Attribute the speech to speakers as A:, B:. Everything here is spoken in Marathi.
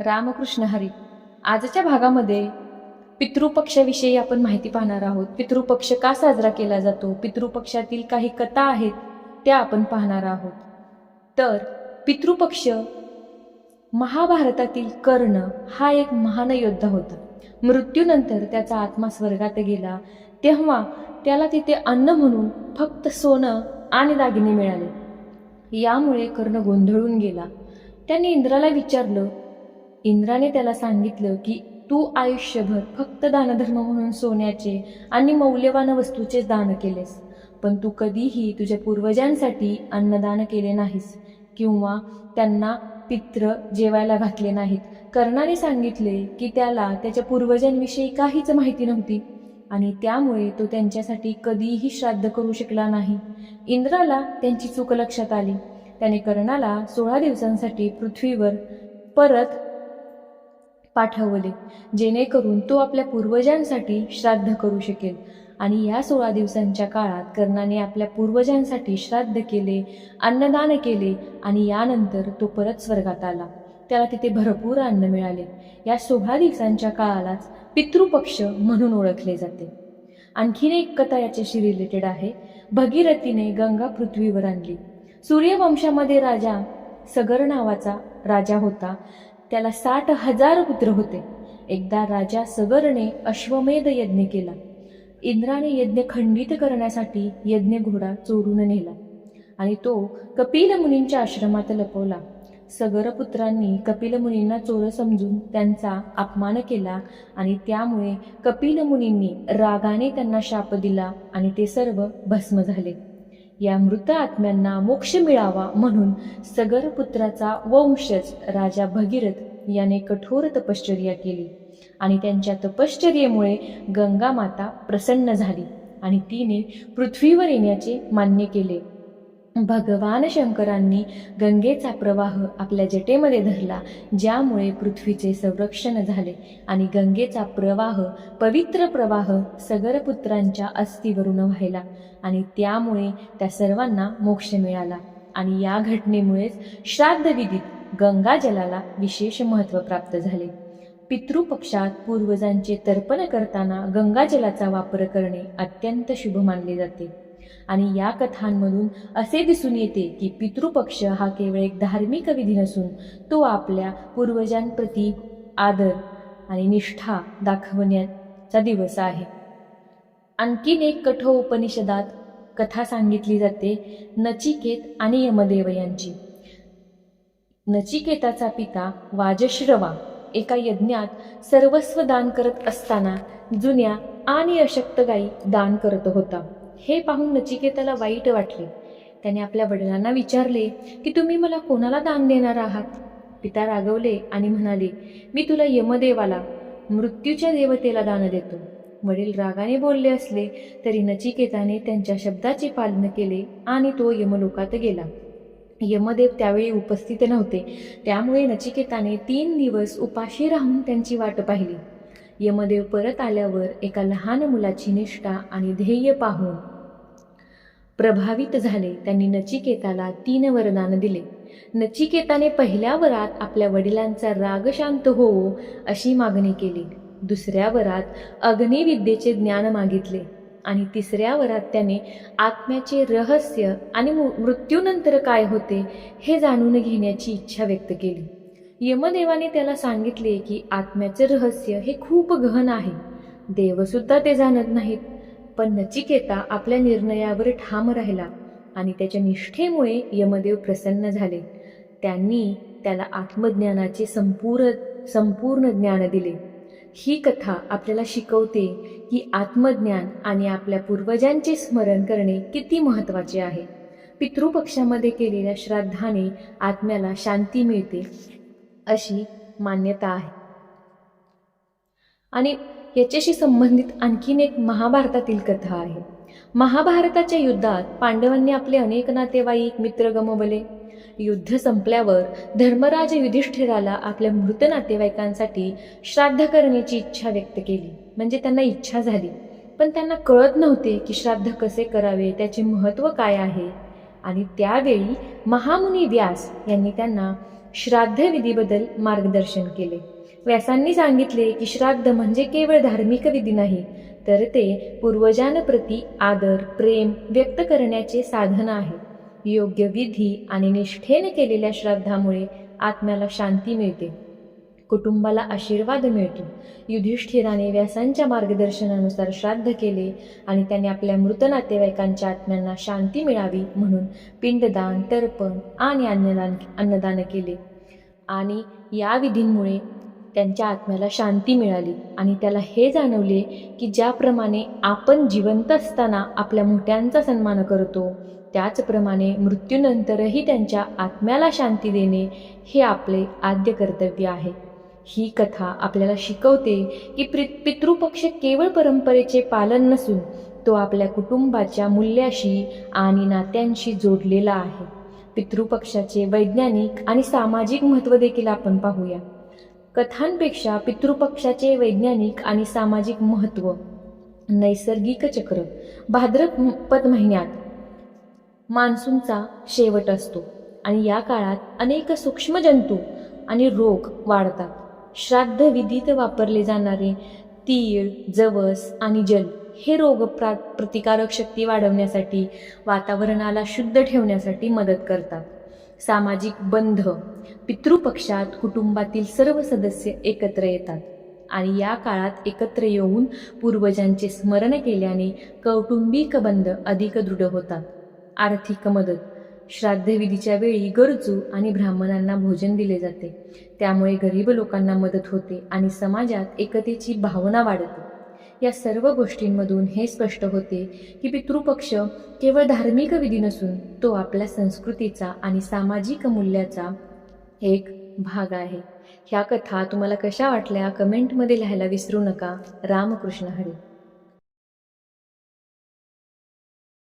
A: रामकृष्ण हरी. आजच्या भागामध्ये पितृपक्षाविषयी आपण माहिती पाहणार आहोत. पितृपक्ष का साजरा केला जातो? पितृपक्षातील काही कथा आहेत त्या आपण पाहणार आहोत. तर पितृपक्ष महाभारतातील कर्ण हा एक महान योद्धा होता. मृत्यूनंतर त्याचा आत्मा स्वर्गात गेला. तेव्हा त्याला तिथे अन्न म्हणून फक्त सोनं आणि दागिने मिळाले. यामुळे कर्ण गोंधळून गेला. त्याने इंद्राला विचारलं इंद्राने त्याला सांगितलं की तू आयुष्यभर फक्त दानधर्म म्हणून सोन्याचे आणि मौल्यवान वस्तूचे दान केलेस पण तू कधीही तुझ्या पूर्वजांसाठी अन्नदान केले नाहीस किंवा त्यांना पित्र जेवायला घातले नाहीत. कर्णाने सांगितले की त्याला त्याच्या पूर्वजांविषयी काहीच माहिती नव्हती आणि त्यामुळे तो त्यांच्यासाठी कधीही श्राद्ध करू शकला नाही. इंद्राला त्यांची चूक लक्षात आली. त्याने कर्णाला सोळा दिवसांसाठी पृथ्वीवर परत पाठवले जेणेकरून तो आपल्या पूर्वजांसाठी श्राद्ध करू शकेल. आणि या सोळा दिवसांच्या काळात कर्णाने आपल्या पूर्वजांसाठी श्राद्ध केले अन्नदान केले आणि यानंतर तो परत स्वर्गात आला. त्याला तिथे भरपूर अन्न मिळाले. या सोळा दिवसांच्या काळालाच पितृपक्ष म्हणून ओळखले जाते. आणखीन एक कथा याच्याशी रिलेटेड आहे. भगीरथीने गंगा पृथ्वीवर आणली. सूर्यवंशामध्ये राजा सगर नावाचा राजा होता. त्याला साठ हजार पुत्र होते. एकदा राजा सगरने अश्वमेध यज्ञ केला. इंद्राने यज्ञ खंडित करण्यासाठी यज्ञ घोडा चोरून नेला आणि तो कपिल मुनींच्या आश्रमात लपवला. सगरपुत्रांनी कपिल मुनींना चोर समजून त्यांचा अपमान केला आणि त्यामुळे कपिल मुनींनी रागाने त्यांना शाप दिला आणि ते सर्व भस्म झाले. या मृत आत्म्यांना मोक्ष मिळावा म्हणून सगरपुत्राचा वंशज राजा भगीरथ याने कठोर तपश्चर्या केली. आणि त्यांच्या तपश्चर्येमुळे गंगा माता प्रसन्न झाली आणि तिने पृथ्वीवर येण्याचे मान्य केले. भगवान शंकरांनी गंगेचा प्रवाह आपल्या जटेमध्ये धरला ज्यामुळे पृथ्वीचे संरक्षण झाले आणि गंगेचा प्रवाह पवित्र प्रवाह सगरपुत्रांच्या अस्थिवरून व्हायला आणि त्यामुळे त्या सर्वांना मोक्ष मिळाला. आणि या घटनेमुळेच श्राद्धविधीत गंगाजलाला विशेष महत्त्व प्राप्त झाले. पितृपक्षात पूर्वजांचे तर्पण करताना गंगाजलाचा वापर करणे अत्यंत शुभ मानले जाते. आणि या कथांमधून असे दिसून येते की पितृपक्ष हा केवळ एक धार्मिक विधी नसून तो आपल्या पूर्वजांप्रती आदर आणि निष्ठा दाखवण्याचा दिवस आहे. आणखीन एक कठोपनिषदात कथा सांगितली जाते नचिकेत आणि यमदेव यांची. नचिकेताचा पिता वाजश्रवा एका यज्ञात सर्वस्व दान करत असताना जुन्या आणि अशक्त गायी दान करत होता. हे पाहून नचिकेताला वाईट वाटले. त्याने आपल्या वडिलांना विचारले की तुम्ही मला कोणाला दान देणार आहात? पिता रागवले आणि म्हणाले मी तुला यमदेवाला मृत्यूच्या देवतेला दान देतो. वडील रागाने बोलले असले तरी नचिकेताने त्यांच्या शब्दाचे पालन केले आणि तो यमलोकात गेला. यमदेव त्यावेळी उपस्थित नव्हते. त्यामुळे नचिकेताने तीन दिवस उपाशी राहून त्यांची वाट पाहिली. यमदेव परत आल्यावर एका लहान मुलाची निष्ठा आणि ध्येय पाहून प्रभावित झाले. त्यांनी नचिकेताला तीन वरदान दिले. नचिकेताने पहिल्या वरात आपल्या वडिलांचा राग शांत होवो अशी मागणी केली. दुसऱ्या वरात अग्निविद्येचे ज्ञान मागितले आणि तिसऱ्या वरात त्याने आत्म्याचे रहस्य आणि मृत्यूनंतर काय होते हे जाणून घेण्याची इच्छा व्यक्त केली. यमदेवाने त्याला सांगितले की आत्म्याचे रहस्य हे खूप गहन आहे. देवसुद्धा ते जाणत नाहीत. पण नचिकेता आपल्या निर्णयावर ठाम राहिला आणि त्याच्या निष्ठेमुळे यमदेव प्रसन्न झाले. त्यांनी त्याला आत्मज्ञानाचे संपूर्ण संपूर्ण ज्ञान दिले. ही कथा आपल्याला शिकवते की आत्मज्ञान आणि आपल्या पूर्वजांचे स्मरण करणे किती महत्त्वाचे आहे. पितृपक्षामध्ये केलेल्या श्राद्धाने आत्म्याला शांती मिळते. अशी मान्यता आहे. आणि याच्याशी संबंधित आणखीन एक महाभारतातील कथा आहे. महाभारताच्या युद्धात पांडवांनी आपले अनेक नातेवाईक मित्र गमवले. युद्ध संपल्यावर धर्मराज युधिष्ठिराला आपल्या मृत नातेवाईकांसाठी श्राद्ध करण्याची इच्छा व्यक्त केली. म्हणजे त्यांना इच्छा झाली. पण त्यांना कळत नव्हते की श्राद्ध कसे करावे त्याचे महत्त्व काय आहे. आणि त्यावेळी महामुनी व्यास यांनी त्यांना श्राद्ध विधीबद्दल मार्गदर्शन केले. व्यासांनी सांगितले की श्राद्ध म्हणजे केवळ धार्मिक विधी नाही तर ते पूर्वजांप्रती आदर प्रेम व्यक्त करण्याचे साधन आहे. योग्य विधी आणि निष्ठेने केलेल्या श्राद्धामुळे आत्म्याला शांती मिळते. कुटुंबाला आशीर्वाद मिळतो. युधिष्ठिराने व्यासांच्या मार्गदर्शनानुसार श्राद्ध केले आणि त्याने आपल्या मृत नातेवाईकांच्या आत्म्यांना शांती मिळावी म्हणून पिंडदान तर्पण आणि अन्नदान अन्नदान केले. आणि या विधींमुळे त्यांच्या आत्म्याला शांती मिळाली आणि त्याला हे जाणवले की ज्याप्रमाणे आपण जिवंत असताना आपल्या मोठ्यांचा सन्मान करतो त्याचप्रमाणे मृत्यूनंतरही त्यांच्या आत्म्याला शांती देणे हे आपले आद्य कर्तव्य आहे. ही कथा आपल्याला शिकवते की प्रि पितृपक्ष केवळ परंपरेचे पालन नसून तो आपल्या कुटुंबाच्या मूल्याशी आणि नात्यांशी जोडलेला आहे. पितृपक्षाचे वैज्ञानिक आणि सामाजिक महत्त्व देखील आपण पाहूया. कथांपेक्षा पितृपक्षाचे वैज्ञानिक आणि सामाजिक महत्त्व नैसर्गिक चक्र भाद्रपद महिन्यात मान्सूनचा शेवट असतो आणि या काळात अनेक सूक्ष्म जंतू आणि रोग वाढतात. श्राद्ध विधीत वापरले जाणारे तीळ जवस आणि जल हे रोग प्रा प्रतिकारक शक्ती वाढवण्यासाठी वातावरणाला शुद्ध ठेवण्यासाठी मदत करतात. सामाजिक बंध पितृपक्षात कुटुंबातील सर्व सदस्य एकत्र येतात आणि या काळात एकत्र येऊन पूर्वजांचे स्मरण केल्याने कौटुंबिक बंध अधिक दृढ होतात. आर्थिक मदत श्राद्धविधीच्या वेळी गरजू आणि ब्राह्मणांना भोजन दिले जाते. त्यामुळे गरीब लोकांना मदत होते आणि समाजात एकतेची भावना वाढते. या सर्व गोष्टींमधून हे स्पष्ट होते की पितृपक्ष केवळ धार्मिक विधी नसून तो आपल्या संस्कृतीचा आणि सामाजिक मूल्याचा एक भाग आहे. ह्या कथा तुम्हाला कशा वाटल्या कमेंटमध्ये लिहायला विसरू नका. रामकृष्ण हरी.